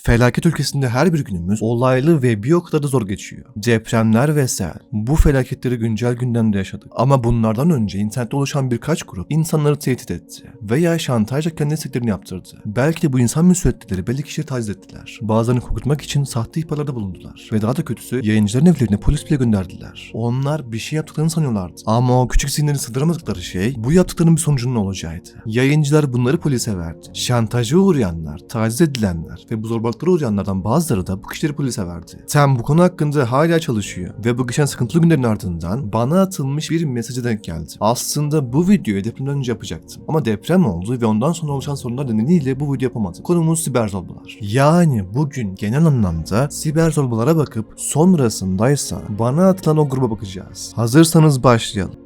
Felaket ülkesinde her bir günümüz olaylı ve bir o kadar da zor geçiyor. Depremler ve sel. Bu felaketleri güncel gündemde yaşadık. Ama bunlardan önce internette oluşan birkaç grup insanları tehdit etti. Veya şantajla kendi isteklerini yaptırdı. Belki de bu insan müsveddeleri belli kişileri taciz ettiler. Bazılarını korkutmak için sahte ihbarlarda bulundular. Ve daha da kötüsü yayıncıların evlerine polis bile gönderdiler. Onlar bir şey yaptıklarını sanıyorlardı. Ama o küçük zihinlerin sığdıramadıkları şey bu yaptıklarının bir sonucunun olacağıydı. Yayıncılar bunları polise verdi. Şantaja uğrayanlar, taciz edilenler ve bu zorbalıklara uğrayanlardan bazıları da bu kişileri polise verdi. Tem bu konu hakkında hala çalışıyor ve bu geçen sıkıntılı günlerin ardından bana atılmış bir mesajı denk geldi. Aslında bu videoyu depremden önce yapacaktım. Ama deprem oldu ve ondan sonra oluşan sorunlar nedeniyle bu video yapamadım. Konumuz siber zorbalar. Yani bugün genel anlamda siber zorbalara bakıp sonrasındaysa bana atılan o gruba bakacağız. Hazırsanız başlayalım.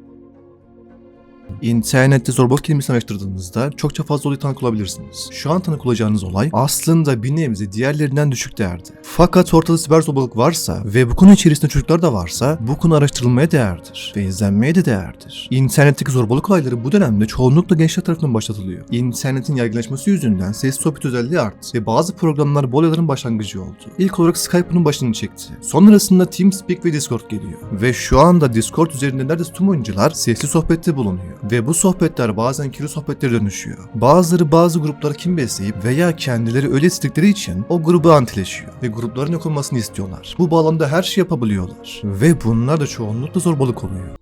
İnternette zorbalık kelimesini araştırdığınızda çokça fazla olay tanık olabilirsiniz. Şu an tanık olacağınız olay aslında bir nebze diğerlerinden düşük değerde. Fakat ortada siber zorbalık varsa ve bu konu içerisinde çocuklar da varsa bu konu araştırılmaya değerdir ve izlenmeye de değerdir. İnternetteki zorbalık olayları bu dönemde çoğunlukla gençler tarafından başlatılıyor. İnternetin yaygınlaşması yüzünden ses sohbet özelliği arttı ve bazı programlar bu olayların başlangıcı oldu. İlk olarak Skype bunun başını çekti. Sonrasında TeamSpeak ve Discord geliyor. Ve şu anda Discord üzerinde neredeyse tüm oyuncular sesli sohbette bulunuyor. Ve bu sohbetler bazen kirli sohbetlere dönüşüyor. Bazıları bazı gruplara kim besleyip veya kendileri öyle istedikleri için o grubu antileşiyor ve grupların yok olmasını istiyorlar. Bu bağlamda her şey yapabiliyorlar. Ve bunlar da çoğunlukla zorbalık oluyor.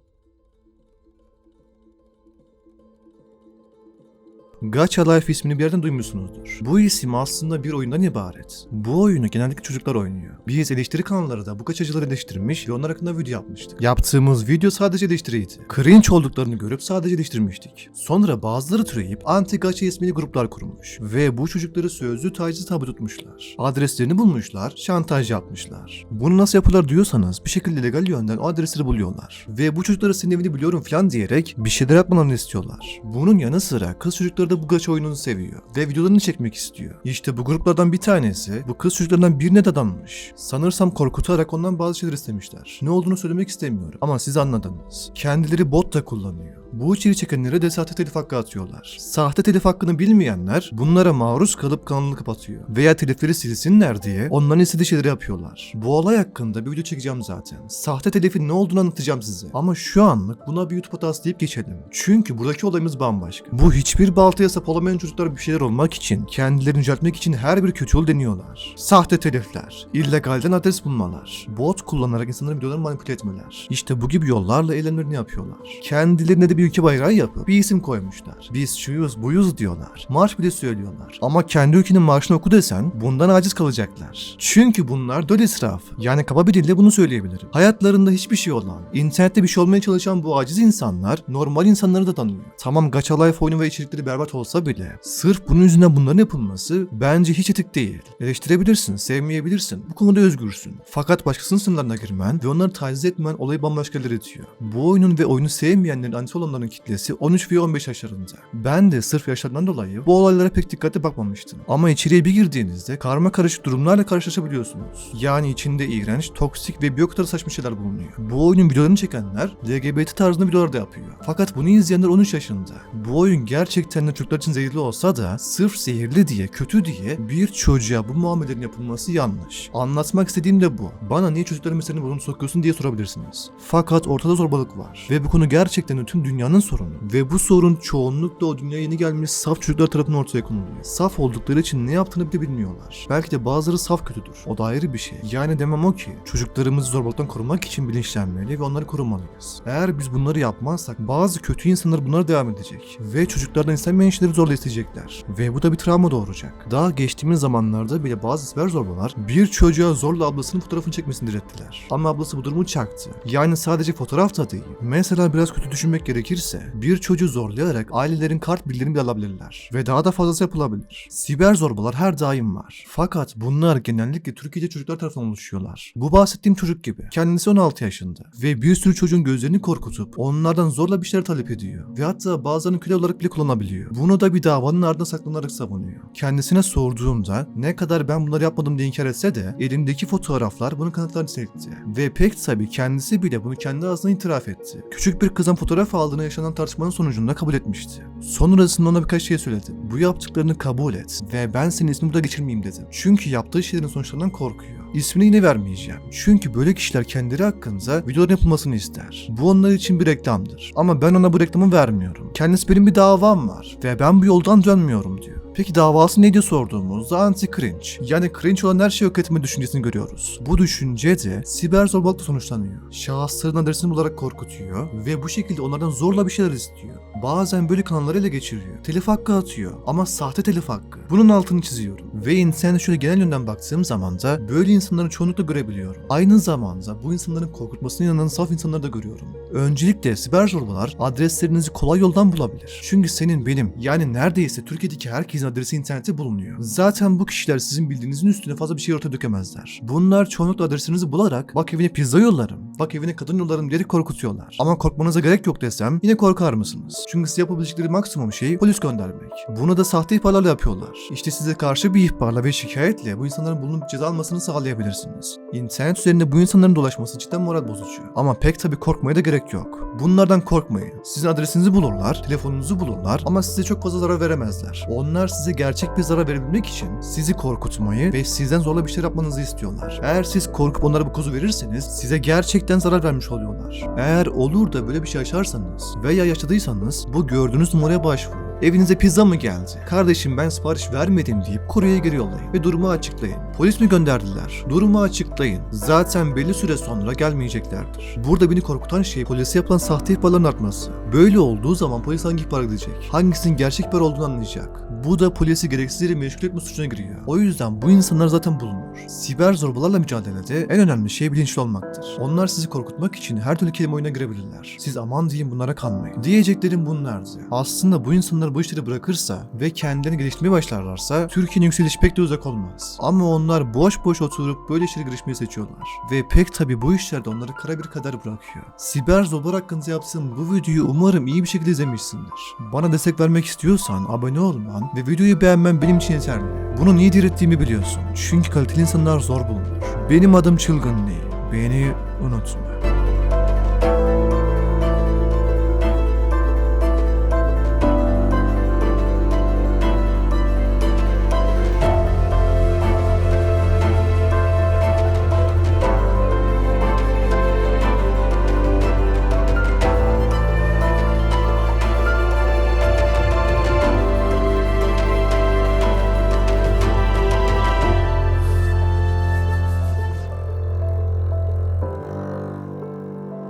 Gacha Life ismini bir yerden duymuşsunuzdur. Bu isim aslında bir oyundan ibaret. Bu oyunu genellikle çocuklar oynuyor. Biz eleştiri kanalları da bu gaçacıları eleştirmiş ve onlar hakkında video yapmıştık. Yaptığımız video sadece eleştiriydi. Cringe olduklarını görüp sadece eleştirmiştik. Sonra bazıları türeyip anti gacha ismini gruplar kurmuş. Ve bu çocukları sözlü taciz tabi tutmuşlar. Adreslerini bulmuşlar, şantaj yapmışlar. Bunu nasıl yapıyorlar diyorsanız bir şekilde legal yönden o adresleri buluyorlar. Ve bu çocuklara senin evini biliyorum falan diyerek bir şeyler yapmalarını istiyorlar. Bunun yanı sıra kız çocukları da bu gacha oyununu seviyor ve videolarını çekmek istiyor. İşte bu gruplardan bir tanesi bu kız çocuklarından birine dadanmış. Sanırsam korkutarak ondan bazı şeyler istemişler. Ne olduğunu söylemek istemiyorum ama siz anladınız. Kendileri bot da kullanıyor. Bu içeri çekenlere de sahte telif hakkı atıyorlar. Sahte telif hakkını bilmeyenler bunlara maruz kalıp kanalını kapatıyor. Veya telifleri silsinler diye onların istediği şeyleri yapıyorlar. Bu olay hakkında bir video çekeceğim zaten. Sahte telifin ne olduğunu anlatacağım size. Ama şu anlık buna bir YouTube hatası deyip geçelim. Çünkü buradaki olayımız bambaşka. Bu hiçbir baltaya sap olamayan çocuklar bir şeyler olmak için, kendilerini yüceltmek için her bir kötü yol deniyorlar. Sahte telifler, illegalden adres bulmalar, bot kullanarak insanların videolarını manipüle etmeler. İşte bu gibi yollarla eylemlerini yapıyorlar. Kendilerine de bir ülke bayrağı yapıp bir isim koymuşlar. Biz şuyuz buyuz diyorlar. Marş bile söylüyorlar. Ama kendi ülkenin marşını oku desen bundan aciz kalacaklar. Çünkü bunlar döl israfı. Yani kaba bir dille bunu söyleyebilirim. Hayatlarında hiçbir şey olan, internette bir şey olmaya çalışan bu aciz insanlar normal insanları da tanıyor. Tamam Gacha Life oyunu ve içerikleri berbat olsa bile sırf bunun yüzünden bunların yapılması bence hiç etik değil. Eleştirebilirsin, sevmeyebilirsin. Bu konuda özgürsün. Fakat başkasının sınırlarına girmen ve onları taciz etmen olayı bambaşka itiyor. Bu oyunun ve oyunu sevmeyenlerin anti olanların kitlesi 13 ve 15 yaşlarında. Ben de sırf yaşlarından dolayı bu olaylara pek dikkatli bakmamıştım. Ama içeriye bir girdiğinizde karma karışık durumlarla karşılaşabiliyorsunuz. Yani içinde iğrenç, toksik ve bir kadar saçma şeyler bulunuyor. Bu oyunun videolarını çekenler LGBT tarzında videolar da yapıyor. Fakat bunu izleyenler 13 yaşında. Bu oyun gerçekten de çocuklar için zehirli olsa da sırf zehirli diye, kötü diye bir çocuğa bu muamelelerin yapılması yanlış. Anlatmak istediğim de bu. Bana niye çocukların meseleni burnunu sokuyorsun diye sorabilirsiniz. Fakat ortada zorbalık var. Ve bu konu gerçekten de tüm dünyanın sorunu. Ve bu sorun çoğunlukla o dünyaya yeni gelmiş saf çocuklar tarafından ortaya konuluyor. Saf oldukları için ne yaptığını bile bilmiyorlar. Belki de bazıları saf kötüdür. O da ayrı bir şey. Yani demem o ki çocuklarımızı zorbalıktan korumak için bilinçlenmeli ve onları korumalıyız. Eğer biz bunları yapmazsak bazı kötü insanlar bunlara devam edecek. Ve çocuklardan istenmeyen şeyleri zorla isteyecekler. Ve bu da bir travma doğuracak. Daha geçtiğimiz zamanlarda bile bazı siber zorbalar bir çocuğa zorla ablasının fotoğrafını çekmesini direttiler. Ama ablası bu durumu çaktı. Yani sadece fotoğraf da değil. Mesela biraz kötü düşünmek gerekirse bir çocuğu zorlayarak ailelerin kart bile alabilirler. Ve daha da fazlası yapılabilir. Siber zorbalar her daim var. Fakat bunlar genellikle Türkiye'de çocuklar tarafından oluşuyorlar. Bu bahsettiğim çocuk gibi. Kendisi 16 yaşında. Ve bir sürü çocuğun gözlerini korkutup onlardan zorla bir şeyler talep ediyor. Ve hatta bazılarını köle olarak bile kullanabiliyor. Bunu da bir davanın ardına saklanarak savunuyor. Kendisine sorduğumda ne kadar ben bunları yapmadım diye inkar etse de elindeki fotoğraflar bunun kanıtlarını nitelikti. Ve pek tabi kendisi bile bunu kendi ağzına itiraf etti. Küçük bir kızın fotoğraf aldığını yaşanan tartışmanın sonucunda kabul etmişti. Sonrasında ona birkaç şey söyledim. Bu yaptıklarını kabul et ve ben senin ismini burada geçirmeyeyim dedim. Çünkü yaptığı şeylerin sonuçlarından korkuyor. İsmini yine vermeyeceğim. Çünkü böyle kişiler kendileri hakkında videoların yapılmasını ister. Bu onlar için bir reklamdır. Ama ben ona bu reklamı vermiyorum. Kendisi benim bir davam var ve ben bu yoldan dönmüyor diyor. Peki davası ne diye sorduğumuzda anti-cringe. Yani cringe olan her şeyi yok etme düşüncesini görüyoruz. Bu düşünce de siber zorbalıkla sonuçlanıyor. Şahısların adresini bularak korkutuyor ve bu şekilde onlardan zorla bir şeyler istiyor. Bazen böyle kanalları ele geçiriyor. Telif hakkı atıyor ama sahte telif hakkı. Bunun altını çiziyorum. Ve internete şöyle genel yönden baktığım zaman da böyle insanları çoğunlukla görebiliyorum. Aynı zamanda bu insanların korkutmasına inanan saf insanları da görüyorum. Öncelikle siber zorbalar adreslerinizi kolay yoldan bulabilir. Çünkü senin benim yani neredeyse Türkiye'deki herkesin adresi internette bulunuyor. Zaten bu kişiler sizin bildiğinizin üstüne fazla bir şey ortaya dökemezler. Bunlar çoğunlukla adresinizi bularak bak evine pizza yollarım, bak evine kadın yollarım diyerek korkutuyorlar. Ama korkmanıza gerek yok desem yine korkar mısınız? Çünkü size yapabilecekleri maksimum şey polis göndermek. Bunu da sahte ihbarlarla yapıyorlar. İşte size karşı bir ihbarla ve şikayetle bu insanların bulunup ceza almasını sağlayabilirsiniz. İnternet üzerinde bu insanların dolaşması cidden moral bozucu. Ama pek tabi korkmaya da gerek yok. Bunlardan korkmayın. Sizin adresinizi bulurlar, telefonunuzu bulurlar ama size çok fazla zarar veremezler. Onlar size gerçek bir zarar verebilmek için sizi korkutmayı ve sizden zorla bir şey yapmanızı istiyorlar. Eğer siz korkup onlara bu kozu verirseniz size gerçekten zarar vermiş oluyorlar. Eğer olur da böyle bir şey yaşarsanız veya yaşadıysanız bu gördüğünüz numaraya başvurun. Evinize pizza mı geldi? Kardeşim ben sipariş vermedim deyip kuryeyi geri yollayın ve durumu açıklayın. Polis mi gönderdiler? Durumu açıklayın. Zaten belli süre sonra gelmeyeceklerdir. Burada beni korkutan şey polise yapılan sahte ihbarların artması. Böyle olduğu zaman polis hangi ihbar edecek? Hangisinin gerçek ihbar olduğunu anlayacak. Bu da polisi gereksiz yere meşgul etme suçuna giriyor. O yüzden bu insanlar zaten bulunur. Siber zorbalarla mücadelede en önemli şey bilinçli olmaktır. Onlar sizi korkutmak için her türlü kelime oyuna girebilirler. Siz aman diyeyim bunlara kanmayın. Diyeceklerim bunlardı. Aslında bu insanlar bu işleri bırakırsa ve kendilerini geliştirmeye başlarlarsa Türkiye'nin yükselişi pek de uzak olmaz. Ama onlar boş boş oturup böyle işlere girişmeyi seçiyorlar. Ve pek tabi bu işlerde onları kara bir kader bırakıyor. Siber zorbalar hakkında yaptığım bu videoyu umarım iyi bir şekilde izlemişsindir. Bana destek vermek istiyorsan abone olman ve videoyu beğenmen benim için yeterli. Bunu niye direttiğimi biliyorsun. Çünkü kaliteli insanlar zor bulunur. Benim adım Çılgın Lee. Beni unutma.